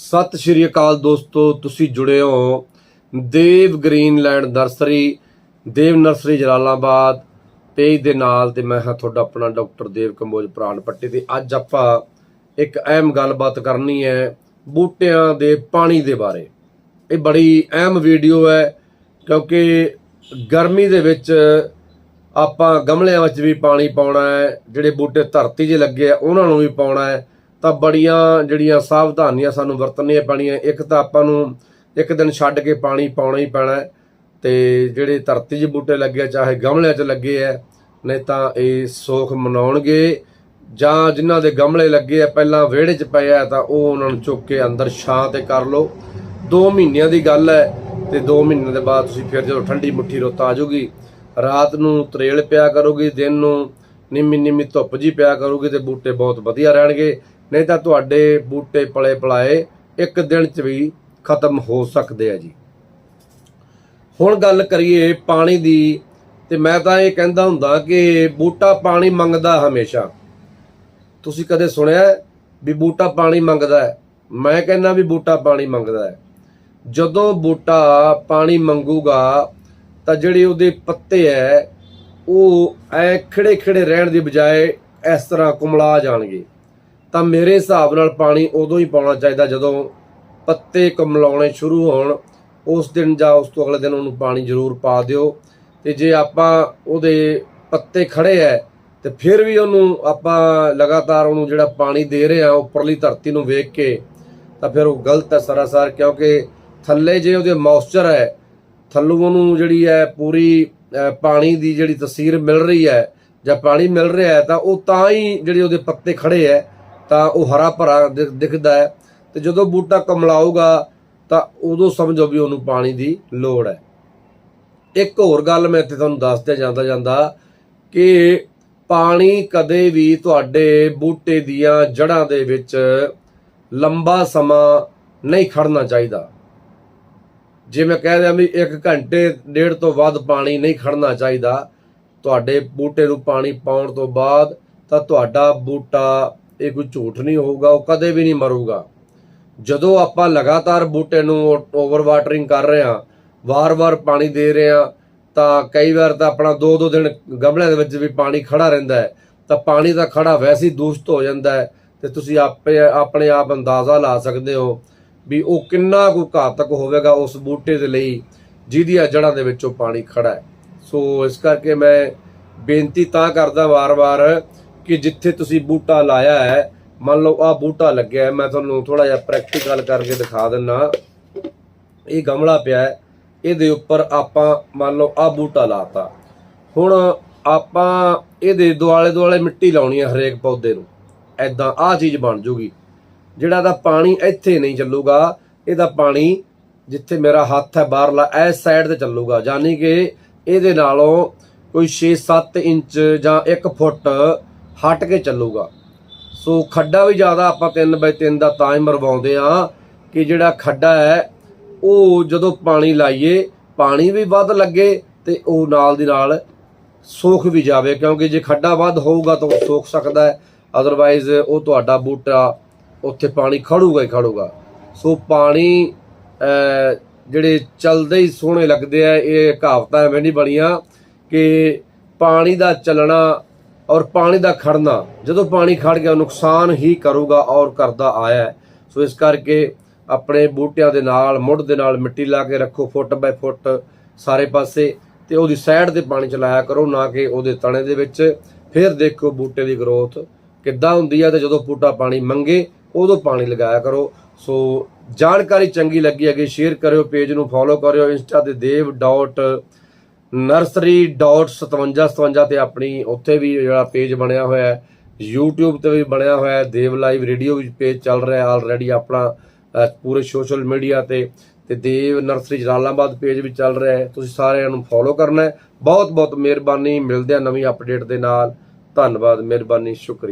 ਸਤਿ ਸ਼੍ਰੀ ਅਕਾਲ ਦੋਸਤੋ, ਤੁਸੀਂ ਜੁੜੇ ਹੋ Dev Greenland nursery, Dev nursery Jalalabad page ਦੇ ਨਾਲ ਤੇ ਮੈਂ ਹਾਂ ਤੁਹਾਡਾ ਆਪਣਾ ਡਾਕਟਰ ਦੇਵ ਕੰਬੋਜ ਪ੍ਰਾਣ ਪੱਟੀ ਤੇ ਅੱਜ ਆਪਾਂ ਇੱਕ ਅਹਿਮ ਗੱਲਬਾਤ ਕਰਨੀ ਹੈ ਬੂਟਿਆਂ ਦੇ ਪਾਣੀ ਦੇ ਬਾਰੇ। ਇਹ ਬੜੀ ਅਹਿਮ ਵੀਡੀਓ ਹੈ ਕਿਉਂਕਿ ਗਰਮੀ ਦੇ ਵਿੱਚ ਆਪਾਂ ਗਮਲਿਆਂ ਵਿੱਚ ਵੀ ਪਾਣੀ ਪਾਉਣਾ ਹੈ, ਜਿਹੜੇ ਬੂਟੇ ਧਰਤੀ 'ਤੇ ਲੱਗੇ ਆ, ਉਹਨਾਂ ਨੂੰ ਵੀ ਪਾਉਣਾ ਹੈ। ਤਾਂ ਬੜੀਆਂ ਜਿਹੜੀਆਂ ਸਾਵਧਾਨੀਆਂ ਸਾਨੂੰ ਵਰਤਣੀਆਂ ਪੈਣੀਆਂ। ਇੱਕ ਤਾਂ ਆਪਾਂ ਨੂੰ ਇੱਕ ਦਿਨ ਛੱਡ ਕੇ ਪਾਣੀ ਪਾਉਣਾ ਹੀ ਪੈਣਾ ਹੈ ਤੇ ਜਿਹੜੇ ਧਰਤੀ 'ਚ ਬੂਟੇ ਲੱਗੇ ਚਾਹੇ ਗਮਲਿਆਂ 'ਚ ਲੱਗੇ ਆ, ਨਹੀਂ ਤਾਂ ਇਹ ਸੋਖ ਮਨਾਉਣਗੇ। ਜਾਂ ਜਿਨ੍ਹਾਂ ਦੇ ਗਮਲੇ ਲੱਗੇ ਆ, ਪਹਿਲਾਂ ਵਿਹੜੇ 'ਚ ਪਏ ਆ, ਤਾਂ ਉਹ ਉਹਨਾਂ ਨੂੰ ਚੁੱਕ ਕੇ ਅੰਦਰ ਛਾਂ ਤੇ ਕਰ ਲਓ। 2 ਮਹੀਨਿਆਂ ਦੀ ਗੱਲ ਹੈ ਤੇ 2 ਮਹੀਨਿਆਂ ਦੇ ਬਾਅਦ ਤੁਸੀਂ ਫਿਰ ਜਦੋਂ ਠੰਡੀ ਮੁੱਠੀ ਰੁੱਤ ਆ ਜਾਊਗੀ, ਰਾਤ ਨੂੰ ਤਰੇਲ ਪਿਆ ਕਰੋਗੇ, ਦਿਨ ਨੂੰ ਨਿੰਮੀ ਨਿੰਮੀ ਧੁੱਪ ਜੀ ਪਿਆ ਕਰੋਗੇ ਤੇ ਬੂਟੇ ਬਹੁਤ ਵਧੀਆ ਰਹਿਣਗੇ। ਨਹੀਂ ਤਾਂ ਤੁਹਾਡੇ ਬੂਟੇ ਪਲੇ ਪਲਾਏ ਇੱਕ ਦਿਨ ਚ ਵੀ ਖਤਮ ਹੋ ਸਕਦੇ ਆ ਜੀ। ਹੁਣ ਗੱਲ ਕਰੀਏ ਪਾਣੀ ਦੀ, ਤੇ ਮੈਂ ਤਾਂ ਇਹ ਕਹਿੰਦਾ ਹੁੰਦਾ ਕਿ ਬੂਟਾ ਪਾਣੀ ਮੰਗਦਾ ਹਮੇਸ਼ਾ। ਤੁਸੀਂ ਕਦੇ ਸੁਣਿਆ ਵੀ ਬੂਟਾ ਪਾਣੀ ਮੰਗਦਾ ਹੈ? ਮੈਂ ਕਹਿੰਦਾ ਵੀ ਬੂਟਾ ਪਾਣੀ ਮੰਗਦਾ ਹੈ। ਜਦੋਂ ਬੂਟਾ ਪਾਣੀ ਮੰਗੂਗਾ, ਤਾਂ ਜਿਹੜੇ ਉਹਦੇ ਪੱਤੇ ਐ ਉਹ ਐ ਖੜੇ ਖੜੇ ਰਹਿਣ ਦੀ ਬਜਾਏ ਇਸ ਤਰ੍ਹਾਂ ਕੁਮਲਾ ਜਾਣਗੇ। ਤਾਂ ਮੇਰੇ ਹਿਸਾਬ ਨਾਲ ਪਾਣੀ ਉਦੋਂ ਹੀ ਪਾਉਣਾ ਚਾਹੀਦਾ ਜਦੋਂ ਪੱਤੇ ਕਮਲਾਉਣੇ ਸ਼ੁਰੂ ਹੋਣ, ਉਸ ਦਿਨ ਜਾਂ ਉਸ ਤੋਂ ਅਗਲੇ ਦਿਨ ਉਹਨੂੰ ਪਾਣੀ ਜ਼ਰੂਰ ਪਾ ਦਿਓ। ਤੇ ਜੇ ਆਪਾਂ ਉਹਦੇ ਪੱਤੇ ਖੜੇ ਐ, ਤੇ ਫਿਰ ਵੀ ਉਹਨੂੰ ਆਪਾਂ ਲਗਾਤਾਰ ਉਹਨੂੰ ਜਿਹੜਾ ਪਾਣੀ ਦੇ ਰਹੇ ਆ ਉੱਪਰਲੀ ਧਰਤੀ ਨੂੰ ਵੇਖ ਕੇ, ਤਾਂ ਫਿਰ ਉਹ ਗਲਤ ਹੈ ਸਰਾਸਰ। ਕਿਉਂਕਿ ਥੱਲੇ ਜੇ ਉਹਦੇ ਮੌਇਸਚਰ ਹੈ ਥੱਲੋਂ ਉਹਨੂੰ ਜਿਹੜੀ ਹੈ ਪੂਰੀ ਪਾਣੀ ਦੀ ਜਿਹੜੀ ਤਸਵੀਰ ਮਿਲ ਰਹੀ ਹੈ ਜਾਂ ਪਾਣੀ ਮਿਲ ਰਿਹਾ ਹੈ ਤਾਂ ਉਹ ਤਾਂ ਹੀ ਜਿਹੜੇ ਉਹਦੇ ਪੱਤੇ ਖੜੇ ਹੈ ਤਾਂ ਉਹ ਹਰਾ ਭਰਾ ਦਿਖਦਾ ਹੈ। ਤੇ ਜਦੋਂ ਬੂਟਾ ਕਮਲਾਊਗਾ, ਤਾਂ ਉਦੋਂ ਸਮਝੋ ਵੀ ਉਹਨੂੰ ਪਾਣੀ ਦੀ ਲੋੜ ਹੈ। ਇੱਕ ਹੋਰ ਗੱਲ ਮੈਂ ਇੱਥੇ ਤੁਹਾਨੂੰ ਦੱਸਦੇ ਜਾਂਦਾ ਜਾਂਦਾ ਕਿ ਪਾਣੀ ਕਦੇ ਵੀ ਤੁਹਾਡੇ ਬੂਟੇ ਦੀਆਂ ਜੜ੍ਹਾਂ ਦੇ ਵਿੱਚ ਲੰਬਾ ਸਮਾਂ ਨਹੀਂ ਖੜਨਾ ਚਾਹੀਦਾ। ਜੇ ਮੈਂ ਕਹਿ ਦਿਆਂ ਵੀ 1 ਘੰਟੇ, ਡੇਢ ਤੋਂ ਵੱਧ ਪਾਣੀ ਨਹੀਂ ਖੜਨਾ ਚਾਹੀਦਾ, ਤੁਹਾਡੇ ਬੂਟੇ ਨੂੰ ਪਾਣੀ ਪਾਉਣ ਤੋਂ ਬਾਅਦ ਤਾਂ ਤੁਹਾਡਾ ਬੂਟਾ ਇਹ ਕੋਈ ਝੂਠ ਨਹੀਂ ਹੋਊਗਾ, ਉਹ ਕਦੇ ਵੀ ਨਹੀਂ ਮਰੂਗਾ। ਜਦੋਂ ਆਪਾਂ ਲਗਾਤਾਰ ਬੂਟੇ ਨੂੰ ਓਵਰ ਵਾਟਰਿੰਗ ਕਰ ਰਹੇ ਹਾਂ, ਵਾਰ-ਵਾਰ ਪਾਣੀ ਦੇ ਰਹੇ ਹਾਂ, ਤਾਂ ਕਈ ਵਾਰ ਤਾਂ ਆਪਣਾ 2-2 ਦਿਨ ਗਮਲਿਆਂ ਦੇ ਵਿੱਚ ਵੀ ਪਾਣੀ ਖੜਾ ਰਹਿੰਦਾ ਹੈ। ਤਾਂ ਪਾਣੀ ਦਾ ਖੜਾ ਵੈਸੇ ਹੀ ਦੂਸ਼ਿਤ ਹੋ ਜਾਂਦਾ ਹੈ ਤੇ ਤੁਸੀਂ ਆਪੇ, ਆਪਣੇ ਆਪ ਅੰਦਾਜ਼ਾ ਲਾ ਸਕਦੇ ਹੋ ਵੀ ਉਹ ਕਿੰਨਾ ਕੁ ਘਾਤਕ ਹੋਵੇਗਾ ਉਸ ਬੂਟੇ ਦੇ ਲਈ ਜਿਹਦੀਆਂ ਜੜ੍ਹਾਂ ਦੇ ਵਿੱਚੋਂ ਪਾਣੀ ਖੜਾ ਹੈ। ਸੋ ਇਸ ਕਰਕੇ ਮੈਂ ਬੇਨਤੀ ਤਾਂ ਕਰਦਾ ਵਾਰ-ਵਾਰ ਕਿ ਜਿੱਥੇ ਤੁਸੀਂ ਬੂਟਾ ਲਾਇਆ ਹੈ, ਮੰਨ ਲਓ ਆ ਬੂਟਾ ਲੱਗਿਆ ਹੈ, ਮੈਂ ਤੁਹਾਨੂੰ ਥੋੜਾ ਜਿਹਾ ਪ੍ਰੈਕਟੀਕਲ ਕਰਕੇ ਦਿਖਾ ਦਿੰਨਾ। ਇਹ ਗਮਲਾ ਪਿਆ ਹੈ, ਇਹਦੇ ਉੱਪਰ ਆਪਾਂ ਮੰਨ ਲਓ ਆ ਬੂਟਾ ਲਾਤਾ। ਹੁਣ ਆਪਾਂ ਇਹਦੇ ਦੁਆਲੇ ਦੁਆਲੇ ਮਿੱਟੀ ਲਾਉਣੀ ਹੈ ਹਰੇਕ ਪੌਦੇ ਨੂੰ। ਐਦਾਂ ਆ ਚੀਜ਼ ਬਣ ਜੂਗੀ। ਜਿਹੜਾ ਦਾ ਪਾਣੀ ਇੱਥੇ ਨਹੀਂ ਚੱਲੂਗਾ, ਇਹਦਾ ਪਾਣੀ ਜਿੱਥੇ ਮੇਰਾ ਹੱਥ ਹੈ ਬਾਹਰਲਾ, ਇਸ ਸਾਈਡ ਤੇ ਚੱਲੂਗਾ। ਯਾਨੀ ਕਿ ਇਹਦੇ ਨਾਲੋਂ ਕੋਈ 6-7 ਇੰਚ ਜਾਂ 1 ਫੁੱਟ ਹਟ ਕੇ ਚੱਲੂਗਾ। ਸੋ ਖੱਡਾ ਵੀ ਜ਼ਿਆਦਾ ਆਪਾਂ 3x3 ਦਾ ਤਾਂ ਹੀ ਮਰਵਾਉਂਦੇ ਆ ਕਿ ਜਿਹੜਾ ਖੱਡਾ ਹੈ, ਉਹ ਜਦੋਂ ਪਾਣੀ ਲਾਈਏ, ਪਾਣੀ ਵੀ ਵੱਧ ਲੱਗੇ ਤੇ ਉਹ ਨਾਲ ਦੀ ਨਾਲ ਸੋਖ ਵੀ ਜਾਵੇ, ਕਿਉਂਕਿ ਜੇ ਖੱਡਾ ਵੱਧ ਹੋਊਗਾ ਤਾਂ ਉਹ ਸੋਖ ਸਕਦਾ ਹੈ। ਅਦਰਵਾਈਜ਼ ਉਹ ਤੁਹਾਡਾ ਬੂਟਾ ਉੱਥੇ ਪਾਣੀ ਖੜੂਗਾ ਹੀ ਖੜੂਗਾ। ਸੋ ਪਾਣੀ ਜਿਹੜੇ ਚੱਲਦੇ ਹੀ ਸੋਹਣੇ ਲੱਗਦੇ ਆ, ਇਹ ਕਹਾਵਤਾਂ ਐਵੇਂ ਨਹੀਂ ਬਣੀਆਂ ਕਿ ਪਾਣੀ ਦਾ ਚੱਲਣਾ ਔਰ ਪਾਣੀ ਦਾ ਖੜਨਾ, ਜਦੋਂ ਪਾਣੀ ਖੜ ਗਿਆ, ਨੁਕਸਾਨ ਹੀ ਕਰੂਗਾ ਔਰ ਕਰਦਾ ਆਇਆ ਸੋ ਇਸ ਕਰਕੇ ਆਪਣੇ ਬੂਟਿਆਂ ਦੇ ਨਾਲ, ਮੁੱਢ ਦੇ ਨਾਲ ਮਿੱਟੀ ਲਾ ਕੇ ਰੱਖੋ, ਫੁੱਟ ਬਾਈ ਫੁੱਟ ਸਾਰੇ ਪਾਸੇ, ਤੇ ਉਹਦੀ ਸਾਈਡ ਤੇ ਪਾਣੀ ਚਲਾਇਆ ਕਰੋ, ਨਾ ਕਿ ਉਹਦੇ ਤਣੇ ਦੇ ਵਿੱਚ ਫਿਰ ਦੇਖੋ ਬੂਟੇ ਦੀ ਗਰੋਥ ਕਿੱਦਾਂ ਹੁੰਦੀ ਹੈ ਤੇ ਜਦੋਂ ਬੂਟਾ ਪਾਣੀ ਮੰਗੇ, ਉਦੋਂ ਪਾਣੀ ਲਗਾਇਆ ਕਰੋ ਸੋ ਜਾਣਕਾਰੀ ਚੰਗੀ ਲੱਗੀ ਅਗੇ ਸ਼ੇਅਰ ਕਰਿਓ, ਪੇਜ ਨੂੰ ਫੋਲੋ ਕਰਿਓ, ਇੰਸਟਾ ਤੇ ਦੇਵ dev. nursery.5757 ਤੇ ਆਪਣੀ ਉੱਥੇ ਵੀ ਜਿਹੜਾ ਪੇਜ ਬਣਿਆ ਹੋਇਆ ਹੈ, YouTube ਤੇ ਵੀ ਬਣਿਆ ਹੋਇਆ ਹੈ ਦੇਵ ਲਾਈਵ ਰੇਡੀਓ ਵੀ ਪੇਜ ਚੱਲ ਰਿਹਾ ਹੈ ਆਲਰੇਡੀ ਆਪਣਾ ਪੂਰੇ ਸੋਸ਼ਲ ਮੀਡੀਆ ਤੇ ਤੇ ਦੇਵ ਨਰਸਰੀ ਜਲਾਲਾਬਾਦ ਪੇਜ ਵੀ ਚੱਲ ਰਿਹਾ ਹੈ, ਤੁਸੀਂ ਸਾਰਿਆਂ ਨੂੰ ਫੋਲੋ ਕਰਨਾ ਹੈ। ਬਹੁਤ ਬਹੁਤ ਮਿਹਰਬਾਨੀ, ਮਿਲਦੇ ਆ ਨਵੀਂ ਅਪਡੇਟ ਦੇ ਨਾਲ। ਧੰਨਵਾਦ, ਮਿਹਰਬਾਨੀ, ਸ਼ੁਕਰੀਆ।